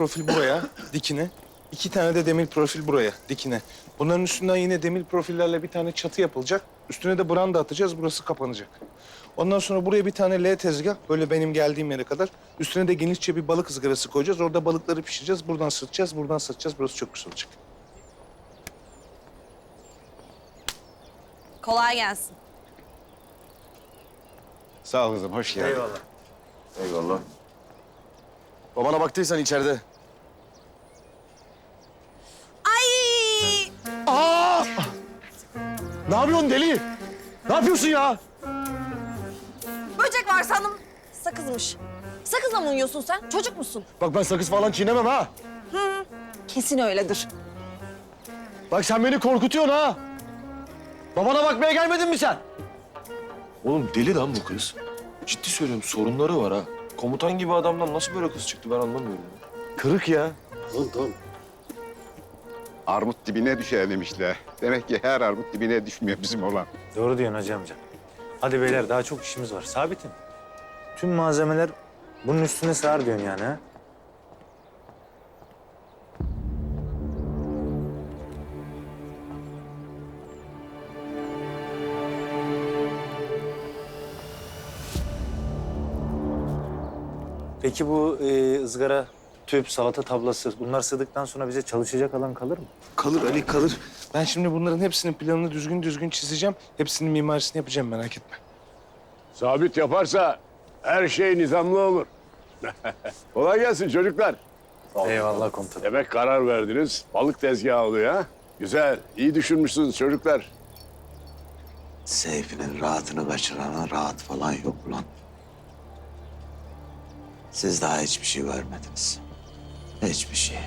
profil buraya, dikine. İki tane de demir profil buraya, dikine. Bunların üstünden yine demir profillerle bir tane çatı yapılacak. Üstüne de branda atacağız, burası kapanacak. Ondan sonra buraya bir tane L tezgah, böyle benim geldiğim yere kadar. Üstüne de genişçe bir balık ızgarası koyacağız. Orada balıkları pişireceğiz, buradan sırtacağız, buradan satacağız. Burası çok güzel olacak. Kolay gelsin. Sağ ol kızım, hoş geldin. Eyvallah. Eyvallah. Babana baktıysan içeride. Ne yapıyorsun deli? Ne yapıyorsun ya? Böcek var sandım. Sakızmış. Sakızla mı uyuyorsun sen? Çocuk musun? Bak ben sakız falan çiğnemem ha. Kesin öyledir. Bak sen beni korkutuyorsun ha. Babana bakmaya gelmedin mi sen? Oğlum deli lan bu kız. Ciddi söylüyorum sorunları var ha. Komutan gibi adamdan nasıl böyle kız çıktı ben anlamıyorum. Kırık ya. Tamam tamam. Armut dibine düşer demişler. Demek ki her armut dibine düşmüyor bizim olan. Doğru diyorsun Hacı amca. Hadi beyler daha çok işimiz var. Sabitim. Tüm malzemeler bunun üstüne sığar diyorsun yani ha? Peki bu e, ızgara, tüp, salata tablası bunlar sığdıktan sonra bize çalışacak alan kalır mı? Kalır Ali kalır. Ben şimdi bunların hepsinin planını düzgün düzgün çizeceğim. Hepsinin mimarisini yapacağım merak etme. Sabit yaparsa her şey nizamlı olur. Kolay gelsin çocuklar. Eyvallah komutanım. Demek karar verdiniz. Balık tezgahı oluyor ha. Güzel, iyi düşünmüşsünüz çocuklar. Seyfi'nin rahatını kaçırana rahat falan yok ulan. Siz daha hiçbir şey görmediniz. Hiçbir şey.